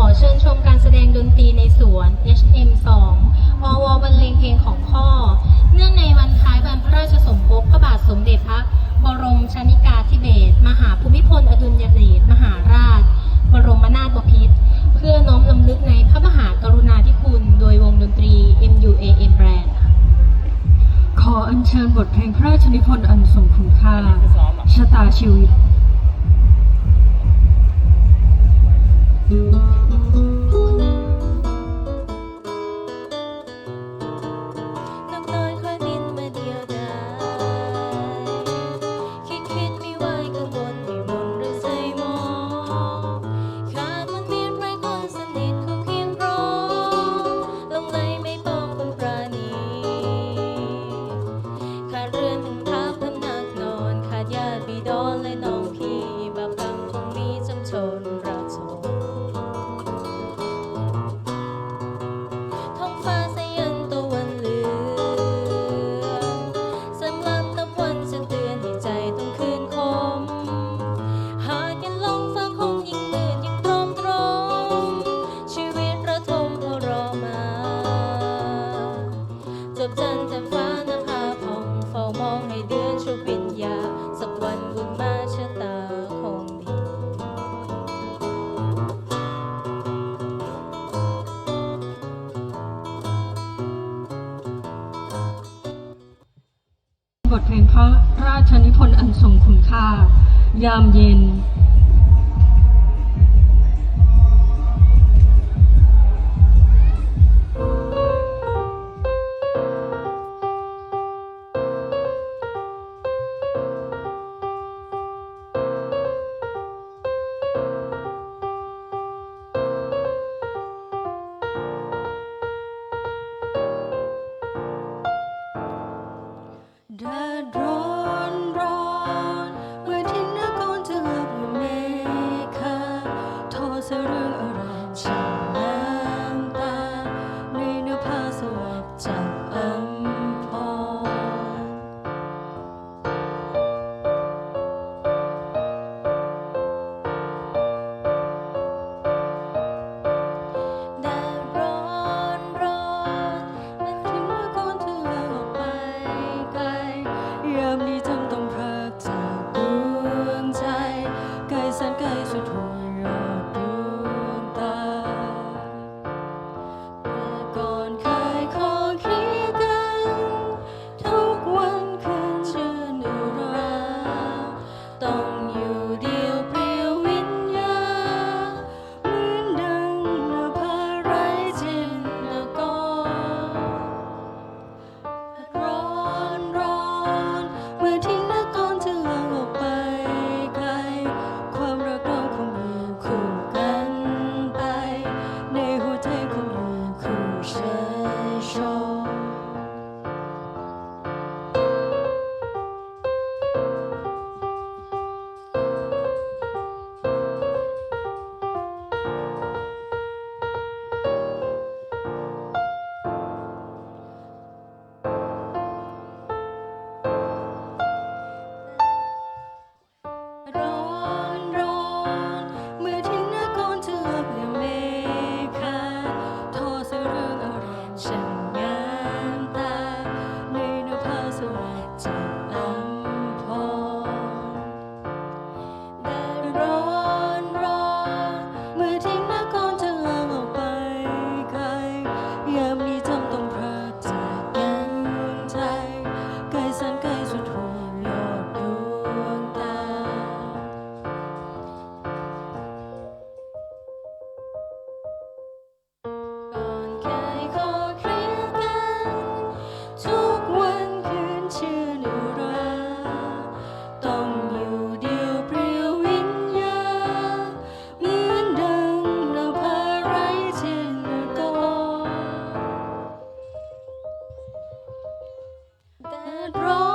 ขอเชิญชมการแสดงดนตรีในสวน HM2 อวบรรเลงเพลงของพ่อ เนื่องในวันคล้ายวันพระราชสมภพพระบาทสมเด็จพระบรมชนิกาธิเบศรมหาภูมิพลอดุลยเดชมหาราช บรมนาถบพิตรเพื่อน้อมลำลึกในพระมหากรุณาธิคุณ โดยวงดนตรี MUAM Brand ขออัญเชิญบทเพลงพระราชนิพนธ์อันทรงคุณค่าชะตาชีวิตน บจันทร์แต่ฟ้านภาพองเฝ้ามองให้เดือนชุบวิญญา สักวันบุญมาชะตาคงดีบทเพลงพระราชนิพนธ์อันทรงคุณค่า ยามเย็น road.